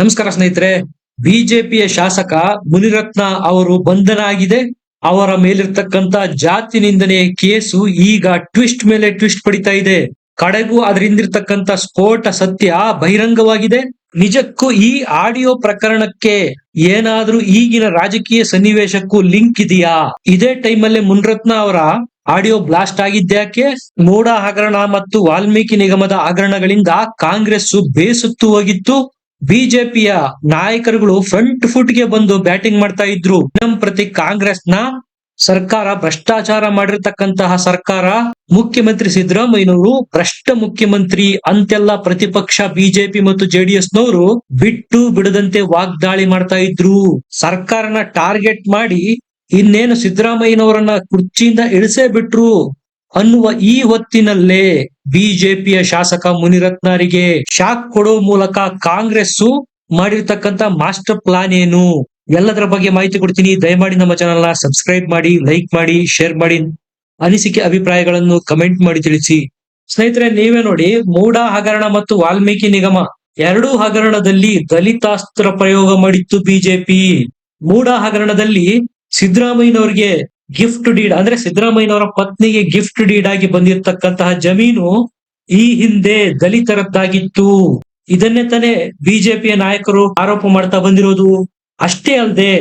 ನಮಸ್ಕಾರ ಸ್ನೇಹಿತರೆ, ಬಿಜೆಪಿಯ ಶಾಸಕ ಮುನಿರತ್ನ ಅವರು ಬಂಧನ ಆಗಿದೆ ಅವರ ಮೇಲಿರ್ತಕ್ಕಂತ ಜಾತಿ ನಿಂದನೆ ಕೇಸು ಈಗ ಟ್ವಿಸ್ಟ್ ಮೇಲೆ ಟ್ವಿಸ್ಟ್ ಪಡಿತಾ ಇದೆ. ಕಡೆಗೂ ಅದರಿಂದಿರ್ತಕ್ಕಂತ ಸ್ಫೋಟ ಸತ್ಯ ಬಹಿರಂಗವಾಗಿದೆ. ನಿಜಕ್ಕೂ ಈ ಆಡಿಯೋ ಪ್ರಕರಣಕ್ಕೆ ಏನಾದ್ರೂ ಈಗಿನ ರಾಜಕೀಯ ಸನ್ನಿವೇಶಕ್ಕೂ ಲಿಂಕ್ ಇದೆಯಾ? ಇದೇ ಟೈಮಲ್ಲೇ ಮುನಿರತ್ನ ಅವರ ಆಡಿಯೋ ಬ್ಲಾಸ್ಟ್ ಆಗಿದ್ಯಾಕೆ ಮೂಡ ಹಗರಣ ಮತ್ತು ವಾಲ್ಮೀಕಿ ನಿಗಮದ ಹಗರಣಗಳಿಂದ ಕಾಂಗ್ರೆಸ್ ಬೇಸತ್ತು ಹೋಗಿತ್ತು. ಬಿಜೆಪಿಯ ನಾಯಕರುಗಳು ಫ್ರಂಟ್ ಫುಟ್ಗೆ ಬಂದು ಬ್ಯಾಟಿಂಗ್ ಮಾಡ್ತಾ ಇದ್ರು. ನಮ್ ಪ್ರತಿ ಕಾಂಗ್ರೆಸ್ನ ಸರ್ಕಾರ ಭ್ರಷ್ಟಾಚಾರ ಮಾಡಿರ್ತಕ್ಕಂತಹ ಸರ್ಕಾರ. ಮುಖ್ಯಮಂತ್ರಿ ಸಿದ್ದರಾಮಯ್ಯನವರು ಭ್ರಷ್ಟ ಮುಖ್ಯಮಂತ್ರಿ ಅಂತೆಲ್ಲ ಪ್ರತಿಪಕ್ಷ ಬಿಜೆಪಿ ಮತ್ತು ಜೆಡಿಎಸ್ ನವರು ಬಿಟ್ಟು ಬಿಡದಂತೆ ವಾಗ್ದಾಳಿ ಮಾಡ್ತಾ ಇದ್ರು. ಸರ್ಕಾರನ ಟಾರ್ಗೆಟ್ ಮಾಡಿ ಇನ್ನೇನು ಸಿದ್ದರಾಮಯ್ಯನವರನ್ನ ಕುರ್ಚಿಯಿಂದ ಇಳಿಸೇ ಬಿಟ್ರು. ಅನ್ನುವ ಈ ಹೊತ್ತಿನಲ್ಲೇ ಬಿಜೆಪಿಯ ಶಾಸಕ ಮುನಿರತ್ನರಿಗೆ ಶಾಕ್ ಕೊಡೋ ಮೂಲಕ ಕಾಂಗ್ರೆಸ್ ಮಾಡಿರ್ತಕ್ಕಂತ ಮಾಸ್ಟರ್ ಪ್ಲಾನ್ ಏನು? ಎಲ್ಲದರ ಬಗ್ಗೆ ಮಾಹಿತಿ ಕೊಡ್ತೀನಿ. ದಯಮಾಡಿ ನಮ್ಮ ಚಾನಲ್ನ ಸಬ್ಸ್ಕ್ರೈಬ್ ಮಾಡಿ ಲೈಕ್ ಮಾಡಿ ಶೇರ್ ಮಾಡಿ ಅನಿಸಿಕೆ ಅಭಿಪ್ರಾಯಗಳನ್ನು ಕಮೆಂಟ್ ಮಾಡಿ ತಿಳಿಸಿ. ಸ್ನೇಹಿತರೆ, ನೀವೇ ನೋಡಿ ಮೂಡ ಹಗರಣ ಮತ್ತು ವಾಲ್ಮೀಕಿ ನಿಗಮ ಎರಡೂ ಹಗರಣದಲ್ಲಿ ದಲಿತಾಸ್ತ್ರ ಪ್ರಯೋಗ ಮಾಡಿತ್ತು ಬಿಜೆಪಿ. ಮೂಡ ಹಗರಣದಲ್ಲಿ ಸಿದ್ದರಾಮಯ್ಯನವರಿಗೆ ಗಿಫ್ಟ್ ಡೀಡ್ ಅಂದ್ರೆ ಸಿದ್ದರಾಮಯ್ಯನವರ ಪತ್ನಿಗೆ ಗಿಫ್ಟ್ ಡೀಡ್ ಆಗಿ ಬಂದಿರತಕ್ಕಂತಹ ಜಮೀನು ಈ ಹಿಂದೆ ದಲಿತರದ್ದಾಗಿತ್ತು ಇದನ್ನೇ ತಾನೇ ಬಿಜೆಪಿಯ ನಾಯಕರು ಆರೋಪ ಮಾಡ್ತಾ ಬಂದಿರೋದು. ಅಷ್ಟೇ ಅಲ್ಲದೆ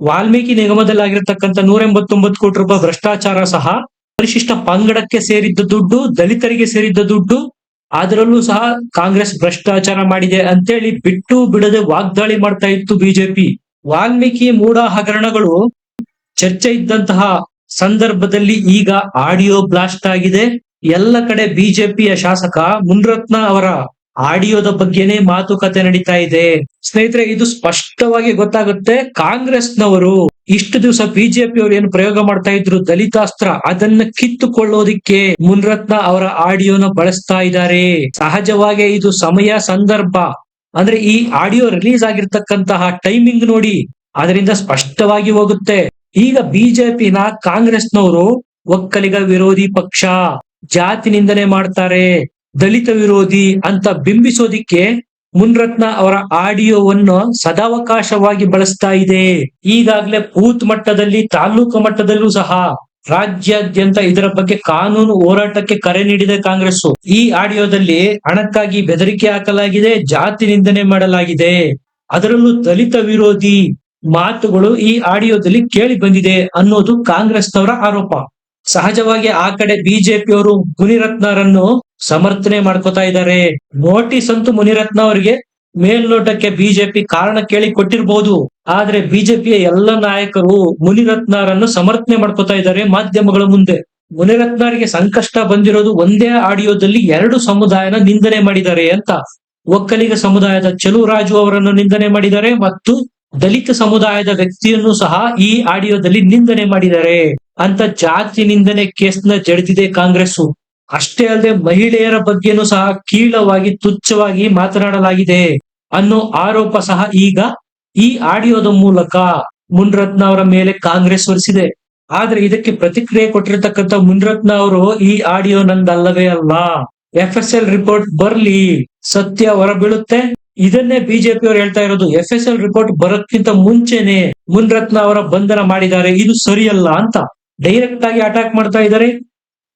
ವಾಲ್ಮೀಕಿ ನಿಗಮದಲ್ಲಿ ಆಗಿರತಕ್ಕಂಥ ನೂರ ಎಂಬತ್ತೊಂಬತ್ತು ಕೋಟಿ ರೂಪಾಯಿ ಭ್ರಷ್ಟಾಚಾರ ಸಹ ಪರಿಶಿಷ್ಟ ಪಂಗಡಕ್ಕೆ ಸೇರಿದ್ದ ದುಡ್ಡು, ದಲಿತರಿಗೆ ಸೇರಿದ್ದ ದುಡ್ಡು ಅದರಲ್ಲೂ ಸಹ ಕಾಂಗ್ರೆಸ್ ಭ್ರಷ್ಟಾಚಾರ ಮಾಡಿದೆ ಅಂತೇಳಿ ಬಿಟ್ಟು ಬಿಡದೆ ವಾಗ್ದಾಳಿ ಮಾಡ್ತಾ ಇತ್ತು ಬಿಜೆಪಿ ವಾಲ್ಮೀಕಿ ಮೂಡ ಹಗರಣಗಳು ಚರ್ಚೆ ಇದ್ದಂತಹ ಸಂದರ್ಭದಲ್ಲಿ ಈಗ ಆಡಿಯೋ ಬ್ಲಾಸ್ಟ್ ಆಗಿದೆ. ಎಲ್ಲ ಕಡೆ ಬಿಜೆಪಿಯ ಶಾಸಕ ಮುನ್ರತ್ನ ಅವರ ಆಡಿಯೋದ ಬಗ್ಗೆನೇ ಮಾತುಕತೆ ನಡೀತಾ ಇದೆ. ಸ್ನೇಹಿತರೆ, ಇದು ಸ್ಪಷ್ಟವಾಗಿ ಗೊತ್ತಾಗುತ್ತೆ. ಕಾಂಗ್ರೆಸ್ನವರು ಇಷ್ಟು ದಿವಸ ಬಿಜೆಪಿ ಅವರು ಏನು ಪ್ರಯೋಗ ಮಾಡ್ತಾ ಇದ್ರು? ದಲಿತಾಸ್ತ್ರ, ಅದನ್ನ ಕಿತ್ತುಕೊಳ್ಳೋದಿಕ್ಕೆ ಮುನ್ರತ್ನ ಅವರ ಆಡಿಯೋನ ಬಳಸ್ತಾ ಇದ್ದಾರೆ. ಸಹಜವಾಗಿ ಇದು ಸಮಯ ಸಂದರ್ಭ. ಅಂದ್ರೆ ಈ ಆಡಿಯೋ ರಿಲೀಸ್ ಆಗಿರ್ತಕ್ಕಂತಹ ಟೈಮಿಂಗ್ ನೋಡಿ ಅದರಿಂದ ಸ್ಪಷ್ಟವಾಗಿ ಹೋಗುತ್ತೆ. ಈಗ ಬಿಜೆಪಿನ ಕಾಂಗ್ರೆಸ್ನವರು ಒಕ್ಕಲಿಗ ವಿರೋಧಿ ಪಕ್ಷ ಜಾತಿ ನಿಂದನೆ ಮಾಡ್ತಾರೆ, ದಲಿತ ವಿರೋಧಿ ಅಂತ ಬಿಂಬಿಸೋದಿಕ್ಕೆ ಮುನ್ರತ್ನ ಅವರ ಆಡಿಯೋವನ್ನು ಸದಾವಕಾಶವಾಗಿ ಬಳಸ್ತಾ ಇದೆ. ಈಗಾಗಲೇ ಬೂತ್ ಮಟ್ಟದಲ್ಲಿ, ತಾಲೂಕು ಮಟ್ಟದಲ್ಲೂ ಸಹ ರಾಜ್ಯಾದ್ಯಂತ ಇದರ ಬಗ್ಗೆ ಕಾನೂನು ಹೋರಾಟಕ್ಕೆ ಕರೆ ನೀಡಿದೆ ಕಾಂಗ್ರೆಸ್ ಈ ಆಡಿಯೋದಲ್ಲಿ ಹಣಕ್ಕಾಗಿ ಬೆದರಿಕೆ ಹಾಕಲಾಗಿದೆ ಜಾತಿ ನಿಂದನೆ ಮಾಡಲಾಗಿದೆ. ಅದರಲ್ಲೂ ದಲಿತ ವಿರೋಧಿ ಮಾತುಗಳು ಈ ಆಡಿಯೋದಲ್ಲಿ ಕೇಳಿ ಬಂದಿದೆ ಅನ್ನೋದು ಕಾಂಗ್ರೆಸ್ನವರ ಆರೋಪ. ಸಹಜವಾಗಿ ಆ ಕಡೆ ಬಿಜೆಪಿಯವರು ಮುನಿರತ್ನರನ್ನು ಸಮರ್ಥನೆ ಮಾಡ್ಕೋತಾ ಇದ್ದಾರೆ. ನೋಟಿಸ್ ಅಂತೂ ಮುನಿರತ್ನ ಅವರಿಗೆ ಮೇಲ್ನೋಟಕ್ಕೆ ಬಿಜೆಪಿ ಕಾರಣ ಕೇಳಿ ಕೊಟ್ಟಿರಬಹುದು ಆದ್ರೆ ಬಿಜೆಪಿಯ ಎಲ್ಲ ನಾಯಕರು ಮುನಿರತ್ನರನ್ನು ಸಮರ್ಥನೆ ಮಾಡ್ಕೋತಾ ಇದ್ದಾರೆ ಮಾಧ್ಯಮಗಳ ಮುಂದೆ. ಮುನಿರತ್ನರಿಗೆ ಸಂಕಷ್ಟ ಬಂದಿರೋದು ಒಂದೇ ಆಡಿಯೋದಲ್ಲಿ ಎರಡು ಸಮುದಾಯನ ನಿಂದನೆ ಮಾಡಿದ್ದಾರೆ ಅಂತ. ಒಕ್ಕಲಿಗ ಸಮುದಾಯದ ಚಲುರಾಜು ಅವರನ್ನು ನಿಂದನೆ ಮಾಡಿದ್ದಾರೆ ಮತ್ತು ದಲಿತ ಸಮುದಾಯದ ವ್ಯಕ್ತಿಯನ್ನು ಸಹ ಈ ಆಡಿಯೋದಲ್ಲಿ ನಿಂದನೆ ಮಾಡಿದ್ದಾರೆ. ಅಂತ ಜಾತಿ ನಿಂದನೆ ಕೇಸ್ನ ಜಡಿದಿದೆ ಕಾಂಗ್ರೆಸ್ ಅಷ್ಟೇ ಅಲ್ಲದೆ ಮಹಿಳೆಯರ ಬಗ್ಗೆನೂ ಸಹ ಕೀಳವಾಗಿ, ತುಚ್ಛವಾಗಿ ಮಾತನಾಡಲಾಗಿದೆ ಅನ್ನೋ ಆರೋಪ ಸಹ ಈಗ ಈ ಆಡಿಯೋದ ಮೂಲಕ ಮುನ್ರತ್ನ ಅವರ ಮೇಲೆ ಕಾಂಗ್ರೆಸ್ ಹೊರಿಸಿದೆ ಆದ್ರೆ ಇದಕ್ಕೆ ಪ್ರತಿಕ್ರಿಯೆ ಕೊಟ್ಟಿರ್ತಕ್ಕಂಥ ಮುನ್ರತ್ನ ಅವರು ಈ ಆಡಿಯೋ ನಂದಲ್ಲವೇ ಅಲ್ಲ. ಎಫ್ ಎಸ್ ಎಲ್ ರಿಪೋರ್ಟ್ ಬರ್ಲಿ. ಸತ್ಯ ಹೊರಬೀಳುತ್ತೆ. ಇದನ್ನೇ ಬಿಜೆಪಿ ಅವರು ಹೇಳ್ತಾ ಇರೋದು ಎಫ್ ಎಸ್ ಎಲ್ ರಿಪೋರ್ಟ್ ಬರೋಕ್ಕಿಂತ ಮುಂಚೆನೆ ಮುನ್ರತ್ನ ಅವರ ಬಂಧನ ಮಾಡಿದ್ದಾರೆ, ಇದು ಸರಿಯಲ್ಲ ಅಂತ. ಡೈರೆಕ್ಟ್ ಆಗಿ ಅಟ್ಯಾಕ್ ಮಾಡ್ತಾ ಇದ್ದಾರೆ.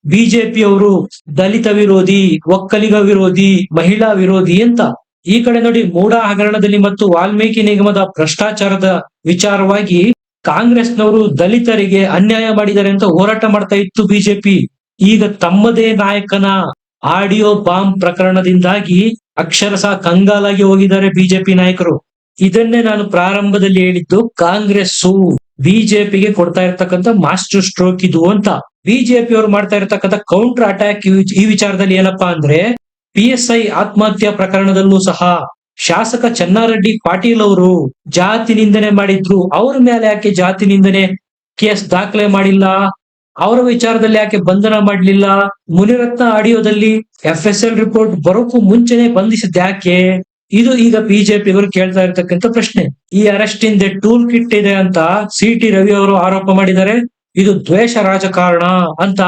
ಬಿಜೆಪಿ ಅವರು ದಲಿತ ವಿರೋಧಿ, ಒಕ್ಕಲಿಗ ವಿರೋಧಿ, ಮಹಿಳಾ ವಿರೋಧಿ ಅಂತ. ಈ ಕಡೆ ನೋಡಿ ಮೂಡಾ ಹಗರಣದಲ್ಲಿ ಮತ್ತು ವಾಲ್ಮೀಕಿ ನಿಗಮದ ಭ್ರಷ್ಟಾಚಾರದ ವಿಚಾರವಾಗಿ ಕಾಂಗ್ರೆಸ್ನವರು ದಲಿತರಿಗೆ ಅನ್ಯಾಯ ಮಾಡಿದ್ದಾರೆ ಅಂತ ಹೋರಾಟ ಮಾಡ್ತಾ ಇತ್ತು ಬಿಜೆಪಿ. ಈಗ ತಮ್ಮದೇ ನಾಯಕನ ಆಡಿಯೋ ಬಾಂಬ್ ಪ್ರಕರಣದಿಂದಾಗಿ ಅಕ್ಷರಶಃ ಕಂಗಾಲಾಗಿ ಹೋಗಿದ್ದಾರೆ ಬಿಜೆಪಿ ನಾಯಕರು. ಇದನ್ನೇ ನಾನು ಪ್ರಾರಂಭದಲ್ಲಿ ಹೇಳಿದ್ದು, ಕಾಂಗ್ರೆಸ್ಸು ಬಿಜೆಪಿಗೆ ಕೊಡ್ತಾ ಇರ್ತಕ್ಕಂಥ ಮಾಸ್ಟರ್ ಸ್ಟ್ರೋಕ್ ಇದು ಅಂತ. ಬಿಜೆಪಿ ಅವರು ಮಾಡ್ತಾ ಇರ್ತಕ್ಕಂಥ ಕೌಂಟರ್ ಅಟ್ಯಾಕ್ ಈ ವಿಚಾರದಲ್ಲಿ ಏನಪ್ಪಾ ಅಂದ್ರೆ, ಪಿ ಎಸ್ ಐ ಆತ್ಮಹತ್ಯಾ ಪ್ರಕರಣದಲ್ಲೂ ಸಹ ಶಾಸಕ ಚನ್ನಾರೆಡ್ಡಿ ಪಾಟೀಲ್ ಅವರು ಜಾತಿ ನಿಂದನೆ ಮಾಡಿದ್ರು. ಅವ್ರ ಮೇಲೆ ಯಾಕೆ ಜಾತಿ ನಿಂದನೆ ಕೇಸ್ ದಾಖಲೆ ಮಾಡಿಲ್ಲ? ಅವರ ವಿಚಾರದಲ್ಲಿ ಯಾಕೆ ಬಂಧನ ಮಾಡಲಿಲ್ಲ? ಮುನಿರತ್ನ ಆಡಿಯೋದಲ್ಲಿ ಎಫ್ ಎಸ್ ಎಲ್ ರಿಪೋರ್ಟ್ ಬರೋಕ್ಕೂ ಮುಂಚೆನೆ ಬಂಧಿಸಿದ್ ಯಾಕೆ? ಇದು ಈಗ ಬಿಜೆಪಿಗರು ಕೇಳ್ತಾ ಇರ್ತಕ್ಕಂಥ ಪ್ರಶ್ನೆ. ಈ ಅರೆಸ್ಟ್ ಹಿಂದೆ ಟೂಲ್ ಕಿಟ್ ಇದೆ ಅಂತ ಸಿ ಟಿ ರವಿ ಅವರು ಆರೋಪ ಮಾಡಿದ್ದಾರೆ. ಇದು ದ್ವೇಷ ರಾಜಕಾರಣ ಅಂತ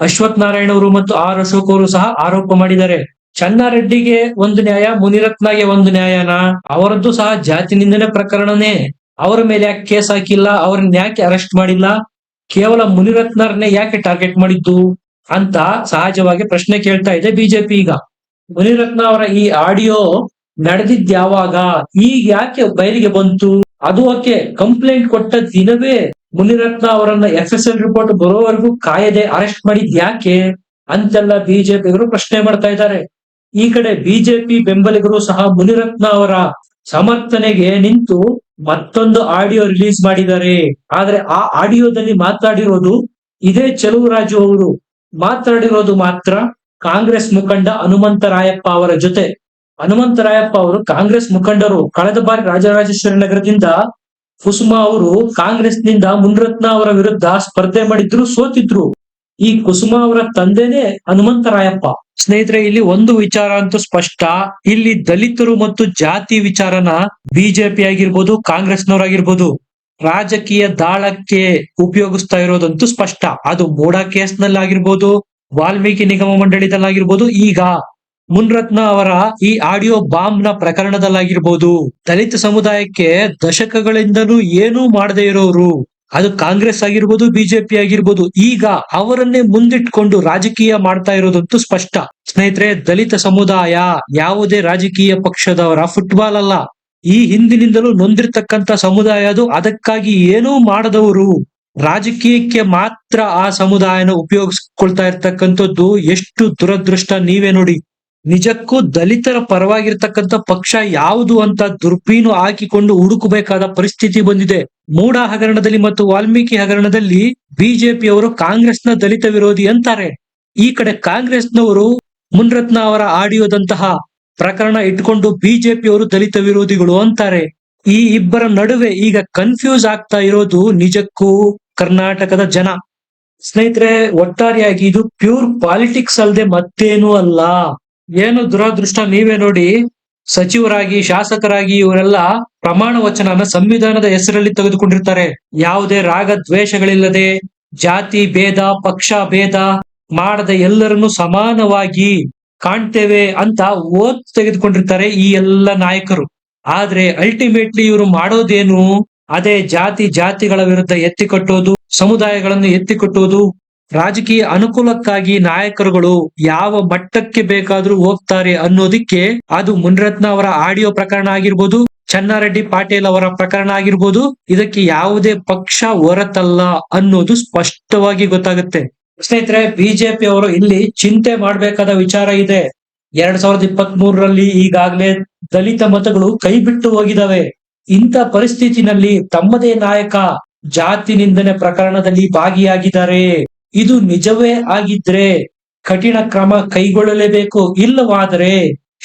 ಅಶ್ವಥ್ ನಾರಾಯಣ ಅವರು ಮತ್ತು ಆರ್ ಅಶೋಕ್ ಅವರು ಸಹ ಆರೋಪ ಮಾಡಿದ್ದಾರೆ. ಚನ್ನಾರೆಡ್ಡಿಗೆ ಒಂದು ನ್ಯಾಯ, ಮುನಿರತ್ನಗೆ ಒಂದು ನ್ಯಾಯನ. ಅವರದ್ದು ಸಹ ಜಾತಿ ನಿಂದನೆ ಪ್ರಕರಣನೇ. ಅವರ ಮೇಲೆ ಯಾಕೆ ಕೇಸ್ ಹಾಕಿಲ್ಲ? ಅವ್ರನ್ನ ಯಾಕೆ ಅರೆಸ್ಟ್ ಮಾಡಿಲ್ಲ? ಕೇವಲ ಮುನಿರತ್ನರನ್ನೇ ಯಾಕೆ ಟಾರ್ಗೆಟ್ ಮಾಡಿದ್ದು ಅಂತ ಸಹಜವಾಗಿ ಪ್ರಶ್ನೆ ಕೇಳ್ತಾ ಇದೆ ಬಿಜೆಪಿ ಈಗ. ಮುನಿರತ್ನ ಅವರ ಈ ಆಡಿಯೋ ನಡೆದಿದ್ ಯಾವಾಗ, ಈಗ ಯಾಕೆ ಬಯಲಿಗೆ ಬಂತು? ಅದು ಓಕೆ ಕಂಪ್ಲೇಂಟ್ ಕೊಟ್ಟ ದಿನವೇ ಮುನಿರತ್ನ ಅವರನ್ನ ಎಫ್ ಎಸ್ ಎಲ್ ರಿಪೋರ್ಟ್ ಬರೋವರೆಗೂ ಕಾಯದೆ ಅರೆಸ್ಟ್ ಮಾಡಿದ್ ಯಾಕೆ ಅಂತೆಲ್ಲ ಬಿಜೆಪಿಗರು ಪ್ರಶ್ನೆ ಮಾಡ್ತಾ ಇದ್ದಾರೆ. ಈ ಕಡೆ ಬಿಜೆಪಿ ಬೆಂಬಲಿಗರು ಸಹ ಮುನಿರತ್ನ ಅವರ ಸಮರ್ಥನೆಗೆ ನಿಂತು ಮತ್ತೊಂದು ಆಡಿಯೋ ರಿಲೀಸ್ ಮಾಡಿದ್ದಾರೆ. ಆದ್ರೆ ಆ ಆಡಿಯೋದಲ್ಲಿ ಮಾತಾಡಿರೋದು ಇದೇ ರಾಜು ಅವರು. ಮಾತಾಡಿರೋದು ಮಾತ್ರ ಕಾಂಗ್ರೆಸ್ ಮುಖಂಡ ಹನುಮಂತರಾಯಪ್ಪ ಅವರ ಜೊತೆ. ಹನುಮಂತರಾಯಪ್ಪ ಅವರು ಕಾಂಗ್ರೆಸ್ ಮುಖಂಡರು. ಕಳೆದ ಬಾರಿ ರಾಜರಾಜೇಶ್ವರಿ ನಗರದಿಂದ ಕುಸುಮಾ ಅವರು ಕಾಂಗ್ರೆಸ್ನಿಂದ ಮುನ್ರತ್ನ ಅವರ ವಿರುದ್ಧ ಸ್ಪರ್ಧೆ ಮಾಡಿದ್ರು, ಸೋತಿದ್ರು. ಈ ಕುಸುಮ ಅವರ ತಂದೆನೇ ಹನುಮಂತರಾಯಪ್ಪ. ಸ್ನೇಹಿತರೆ, ಇಲ್ಲಿ ಒಂದು ವಿಚಾರ ಅಂತೂ ಸ್ಪಷ್ಟ. ಇಲ್ಲಿ ದಲಿತರು ಮತ್ತು ಜಾತಿ ವಿಚಾರನ ಬಿಜೆಪಿ ಆಗಿರ್ಬೋದು, ಕಾಂಗ್ರೆಸ್ನವರಾಗಿರ್ಬೋದು, ರಾಜಕೀಯ ದಾಳಕ್ಕೆ ಉಪಯೋಗಿಸ್ತಾ ಇರೋದಂತೂ ಸ್ಪಷ್ಟ. ಅದು ಮೋಡಾ ಕೇಸ್ನಲ್ಲಿ ವಾಲ್ಮೀಕಿ ನಿಗಮ ಮಂಡಳಿದಲ್ಲಾಗಿರ್ಬೋದು, ಈಗ ಮುನ್ರತ್ನ ಅವರ ಈ ಆಡಿಯೋ ಬಾಂಬ್ನ ಪ್ರಕರಣದಲ್ಲಾಗಿರ್ಬೋದು. ದಲಿತ ಸಮುದಾಯಕ್ಕೆ ದಶಕಗಳಿಂದಲೂ ಏನೂ ಮಾಡದೇ ಇರೋರು ಅದು ಕಾಂಗ್ರೆಸ್ ಆಗಿರ್ಬೋದು, ಬಿಜೆಪಿ ಆಗಿರ್ಬೋದು, ಈಗ ಅವರನ್ನೇ ಮುಂದಿಟ್ಕೊಂಡು ರಾಜಕೀಯ ಮಾಡ್ತಾ ಇರೋದಂತೂ ಸ್ಪಷ್ಟ. ಸ್ನೇಹಿತರೆ, ದಲಿತ ಸಮುದಾಯ ಯಾವುದೇ ರಾಜಕೀಯ ಪಕ್ಷದವರ ಫುಟ್ಬಾಲ್ ಅಲ್ಲ. ಈ ಹಿಂದಿನಿಂದಲೂ ನೊಂದಿರ್ತಕ್ಕಂತ ಸಮುದಾಯ ಅದು. ಅದಕ್ಕಾಗಿ ಏನೂ ಮಾಡದವರು ರಾಜಕೀಯಕ್ಕೆ ಮಾತ್ರ ಆ ಸಮುದಾಯನ ಉಪಯೋಗಿಸ್ಕೊಳ್ತಾ ಇರ್ತಕ್ಕಂಥದ್ದು ಎಷ್ಟು ದುರದೃಷ್ಟ ನೀವೇ ನೋಡಿ. ನಿಜಕ್ಕೂ ದಲಿತರ ಪರವಾಗಿರ್ತಕ್ಕಂಥ ಪಕ್ಷ ಯಾವುದು ಅಂತ ದುರ್ಬೀನು ಹಾಕಿಕೊಂಡು ಹುಡುಕಬೇಕಾದ ಪರಿಸ್ಥಿತಿ ಬಂದಿದೆ. ಮೂಡ ಹಗರಣದಲ್ಲಿ ಮತ್ತು ವಾಲ್ಮೀಕಿ ಹಗರಣದಲ್ಲಿ ಬಿಜೆಪಿಯವರು ಕಾಂಗ್ರೆಸ್ನ ದಲಿತ ವಿರೋಧಿ ಅಂತಾರೆ. ಈ ಕಡೆ ಕಾಂಗ್ರೆಸ್ನವರು ಮುನ್ರತ್ನ ಅವರ ಆಡಿಯೋದಂತಹ ಪ್ರಕರಣ ಇಟ್ಕೊಂಡು ಬಿಜೆಪಿಯವರು ದಲಿತ ವಿರೋಧಿಗಳು ಅಂತಾರೆ. ಈ ಇಬ್ಬರ ನಡುವೆ ಈಗ ಕನ್ಫ್ಯೂಸ್ ಆಗ್ತಾ ಇರೋದು ನಿಜಕ್ಕೂ ಕರ್ನಾಟಕದ ಜನ. ಸ್ನೇಹಿತರೆ, ಒಟ್ಟಾರೆಯಾಗಿ ಇದು ಪ್ಯೂರ್ ಪಾಲಿಟಿಕ್ಸ್ ಅಲ್ಲದೆ ಮತ್ತೇನೂ ಅಲ್ಲ. ಏನು ದುರಾದೃಷ್ಟ ನೀವೇ ನೋಡಿ, ಸಚಿವರಾಗಿ, ಶಾಸಕರಾಗಿ ಇವರೆಲ್ಲ ಪ್ರಮಾಣ ವಚನನ ಸಂವಿಧಾನದ ಹೆಸರಲ್ಲಿ ತೆಗೆದುಕೊಂಡಿರ್ತಾರೆ. ಯಾವುದೇ ರಾಗ ದ್ವೇಷಗಳಿಲ್ಲದೆ, ಜಾತಿ ಭೇದ, ಪಕ್ಷ ಭೇದ ಮಾಡದ ಎಲ್ಲರನ್ನು ಸಮಾನವಾಗಿ ಕಾಣ್ತೇವೆ ಅಂತ ಓದ್ ತೆಗೆದುಕೊಂಡಿರ್ತಾರೆ ಈ ಎಲ್ಲ ನಾಯಕರು. ಆದ್ರೆ ಅಲ್ಟಿಮೇಟ್ಲಿ ಇವರು ಮಾಡೋದೇನು? ಅದೇ ಜಾತಿ ಜಾತಿಗಳ ವಿರುದ್ಧ ಎತ್ತಿ ಕಟ್ಟೋದು, ಸಮುದಾಯಗಳನ್ನು ಎತ್ತಿಕಟ್ಟುವುದು ರಾಜಕೀಯ ಅನುಕೂಲಕ್ಕಾಗಿ ನಾಯಕರುಗಳು ಯಾವ ಮಟ್ಟಕ್ಕೆ ಬೇಕಾದ್ರೂ ಹೋಗ್ತಾರೆ ಅನ್ನೋದಿಕ್ಕೆ ಅದು ಮುನ್ರತ್ನ ಅವರ ಆಡಿಯೋ ಪ್ರಕರಣ ಆಗಿರ್ಬೋದು, ಚನ್ನಾರೆಡ್ಡಿ ಪಾಟೀಲ್ ಅವರ ಪ್ರಕರಣ ಆಗಿರ್ಬೋದು, ಇದಕ್ಕೆ ಯಾವುದೇ ಪಕ್ಷ ಹೊರತಲ್ಲ ಅನ್ನೋದು ಸ್ಪಷ್ಟವಾಗಿ ಗೊತ್ತಾಗುತ್ತೆ. ಸ್ನೇಹಿತರೆ, ಬಿಜೆಪಿ ಅವರು ಇಲ್ಲಿ ಚಿಂತೆ ಮಾಡಬೇಕಾದ ವಿಚಾರ ಇದೆ. ಎರಡ್ ಸಾವಿರದ ಇಪ್ಪತ್ತ್ ಮೂರರಲ್ಲಿ ಈಗಾಗಲೇ ದಲಿತ ಮತಗಳು ಕೈ ಬಿಟ್ಟು ಹೋಗಿದಾವೆ. ಇಂಥ ಪರಿಸ್ಥಿತಿನಲ್ಲಿ ತಮ್ಮದೇ ನಾಯಕ ಜಾತಿ ನಿಂದನೆ ಪ್ರಕರಣದಲ್ಲಿ ಭಾಗಿಯಾಗಿದ್ದಾರೆ. ಇದು ನಿಜವೇ ಆಗಿದ್ರೆ ಕಠಿಣ ಕ್ರಮ ಕೈಗೊಳ್ಳಲೇಬೇಕು. ಇಲ್ಲವಾದರೆ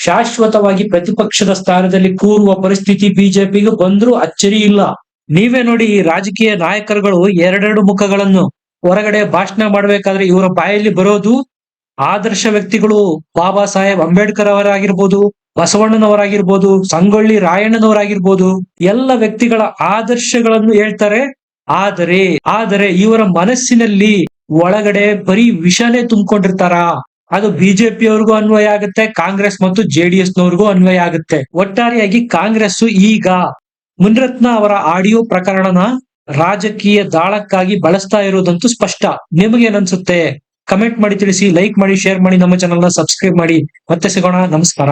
ಶಾಶ್ವತವಾಗಿ ಪ್ರತಿಪಕ್ಷದ ಸ್ಥಾನದಲ್ಲಿ ಕೂರುವ ಪರಿಸ್ಥಿತಿ ಬಿಜೆಪಿಗೆ ಬಂದ್ರೂ ಅಚ್ಚರಿ ಇಲ್ಲ. ನೀವೇ ನೋಡಿ ಈ ರಾಜಕೀಯ ನಾಯಕರುಗಳು ಎರಡೆರಡು ಮುಖಗಳನ್ನು ಹೊರಗಡೆ ಭಾಷಣ ಮಾಡ್ಬೇಕಾದ್ರೆ ಇವರ ಬಾಯಲ್ಲಿ ಬರೋದು ಆದರ್ಶ ವ್ಯಕ್ತಿಗಳು ಬಾಬಾ ಸಾಹೇಬ್ ಅಂಬೇಡ್ಕರ್ ಅವರಾಗಿರ್ಬೋದು, ಬಸವಣ್ಣನವರಾಗಿರ್ಬೋದು, ಸಂಗೊಳ್ಳಿ ರಾಯಣ್ಣನವರಾಗಿರ್ಬೋದು, ಎಲ್ಲ ವ್ಯಕ್ತಿಗಳ ಆದರ್ಶಗಳನ್ನು ಹೇಳ್ತಾರೆ. ಆದರೆ ಆದರೆ ಇವರ ಮನಸ್ಸಿನಲ್ಲಿ ಒಳಗಡೆ ಬರೀ ವಿಷನೇ ತುಂಬಿಕೊಂಡಿರ್ತಾರ? ಅದು ಬಿಜೆಪಿ ಅವ್ರಿಗೂ ಅನ್ವಯ ಆಗುತ್ತೆ, ಕಾಂಗ್ರೆಸ್ ಮತ್ತು ಜೆಡಿಎಸ್ ನವ್ರಿಗೂ ಅನ್ವಯ ಆಗುತ್ತೆ. ಒಟ್ಟಾರೆಯಾಗಿ ಕಾಂಗ್ರೆಸ್ ಈಗ ಮುನ್ರತ್ನ ಅವರ ಆಡಿಯೋ ಪ್ರಕರಣನ ರಾಜಕೀಯ ದಾಳಕ್ಕಾಗಿ ಬಳಸ್ತಾ ಇರೋದಂತೂ ಸ್ಪಷ್ಟ. ನಿಮಗೇನನ್ಸುತ್ತೆ ಕಮೆಂಟ್ ಮಾಡಿ ತಿಳಿಸಿ, ಲೈಕ್ ಮಾಡಿ, ಶೇರ್ ಮಾಡಿ, ನಮ್ಮ ಚಾನಲ್ನ ಸಬ್ಸ್ಕ್ರೈಬ್ ಮಾಡಿ. ಮತ್ತೆ ಸಿಗೋಣ, ನಮಸ್ಕಾರ.